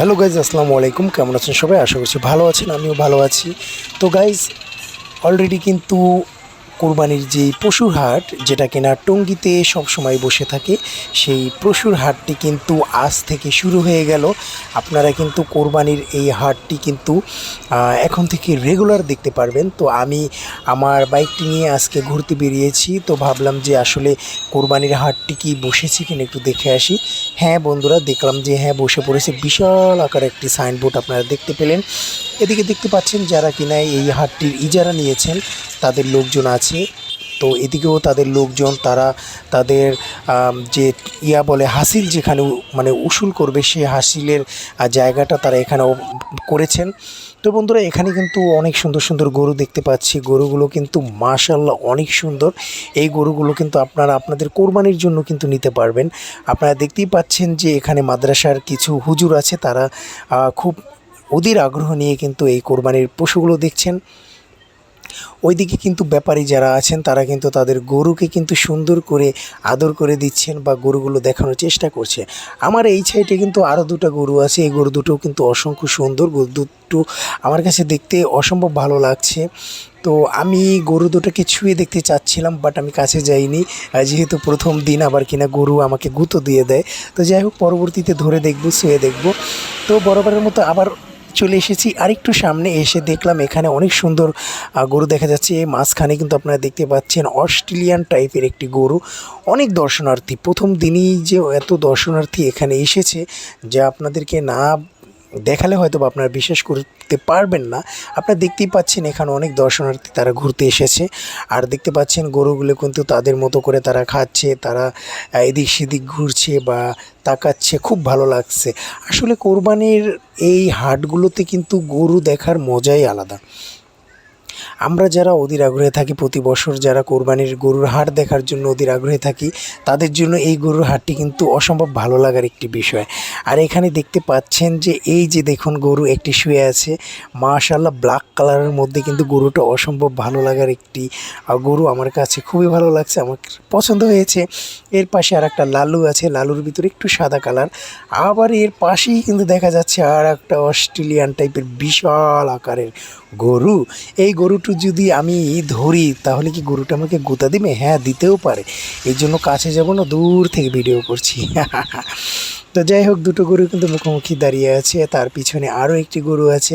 Hello guys, আসসালামু আলাইকুম। কেমন আছেন সবাই? আশা করছি ভালো আছেন, আমিও ভালো আছি। তো গাইজ অলরেডি কিন্তু কোরবানির যে পশুর হাট, যেটা কিনা টঙ্গিতে সব সময় বসে থাকে, সেই পশুর হাটটি কিন্তু আজ থেকে শুরু হয়ে গেল। আপনারা কিন্তু কোরবানির এই হাটটি কিন্তু এখন থেকে রেগুলার দেখতে পারবেন। তো আমি আমার বাইকটি নিয়ে আজকে ঘুরতে বেরিয়েছি। তো ভাবলাম যে আসলে কোরবানির হাটটি কি বসেছে কিনা একটু দেখে আসি। হ্যাঁ বন্ধুরা, দেখলাম যে হ্যাঁ বসে পড়েছে বিশাল আকার একটি সাইনবোর্ড আপনারা দেখতে পেলেন। এদিকে দেখতে পাচ্ছেন যারা কিনা এই হাটটির ইজারা নিয়েছেন, তাদের লোকজন আছে। তো এদিকেও তাদের লোকজন, তারা তাদের যে ইয়া বলে হাসিল যেখানে মানে উসুল করবে সেই হাসিলের জায়গাটা তারা এখানেও করেছেন। তো বন্ধুরা, এখানে কিন্তু অনেক সুন্দর সুন্দর গরু দেখতে পাচ্ছি। গরুগুলো কিন্তু মাশাল্লাহ অনেক সুন্দর। এই গরুগুলো কিন্তু আপনারা আপনাদের কোরবানির জন্য কিন্তু নিতে পারবেন। আপনারা দেখতেই পাচ্ছেন যে এখানে মাদ্রাসার কিছু হুজুর আছে, তারা খুব অধীর আগ্রহ নিয়ে কিন্তু এই কোরবানির পশুগুলো দেখছেন। ওইদিকে কিন্তু ব্যাপারী যারা আছেন, তারা কিন্তু তাদের গরুকে কিন্তু সুন্দর করে আদর করে দিচ্ছেন বা গরুগুলো দেখানোর চেষ্টা করছে। আমার এই সাইডে কিন্তু আরও দুটো গরু আছে, এই গরু দুটো কিন্তু অসংখ্য সুন্দর, গরু দুটো আমার কাছে দেখতে অসম্ভব ভালো লাগছে। তো আমি গরু দুটোকে ছুঁয়ে দেখতে চাচ্ছিলাম বাট আমি কাছে যাইনি। যেহেতু প্রথম দিন আবার কিনা গরু আমাকে গুঁতো দিয়ে দেয়। তো যাই হোক, পরবর্তীতে ধরে দেখব ছুঁয়ে দেখব। তো বরাবরের মতো আবার চলে এসেছি আরেকটু সামনে এসে দেখলাম এখানে অনেক সুন্দর গরু দেখা যাচ্ছে। মাঝখানে কিন্তু আপনারা দেখতে পাচ্ছেন অস্ট্রেলিয়ান টাইপের একটি গরু। অনেক দর্শনার্থী। প্রথম দিনই যে এত দর্শনার্থী এখানে এসেছে, যা আপনাদেরকে না দেখালে হয়তো বা আপনারা বিশ্বাস করতে পারবেন না। আপনারা দেখতেই পাচ্ছেন এখানে অনেক দর্শনার্থী তারা ঘুরতে এসেছে। আর দেখতে পাচ্ছেন গরুগুলো কিন্তু তাদের মতো করে তারা খাচ্ছে, তারা এদিক সেদিক ঘুরছে বা তাকাচ্ছে, খুব ভালো লাগছে। আসলে কোরবানির এই হাটগুলোতে কিন্তু গরু দেখার মজাই আলাদা। আমরা যারা অধীর আগ্রহে থাকি, প্রতি বছর যারা কোরবানির গরুর হাট দেখার জন্য অধীর আগ্রহে থাকি, তাদের জন্য এই গরুর হাটটি কিন্তু অসম্ভব ভালো লাগার একটি বিষয়। আর এখানে দেখতে পাচ্ছেন যে, এই যে দেখুন গরু একটি শুয়ে আছে মাশাল্লাহ ব্ল্যাক কালারের মধ্যে কিন্তু গরুটা অসম্ভব ভালো লাগার একটি গরু আমার কাছে খুবই ভালো লাগছে, আমার পছন্দ হয়েছে। এর পাশে আর একটা লালু আছে, লালুর ভিতরে একটু সাদা কালার আবার এর পাশেই কিন্তু দেখা যাচ্ছে আর একটা অস্ট্রেলিয়ান টাইপের বিশাল আকারের গরু। এই গরুটা যদি আমি ধরি, তাহলে কি গরুটা আমাকে গুতা দিবে? হ্যাঁ দিতেও পারে। এই জন্য কাছে যাব না, দূর থেকে ভিডিও করছি। তো যাই হোক, দুটো গরু কিন্তু মুখোমুখি দাঁড়িয়ে আছে। তার পিছনে আরও একটি গরু আছে।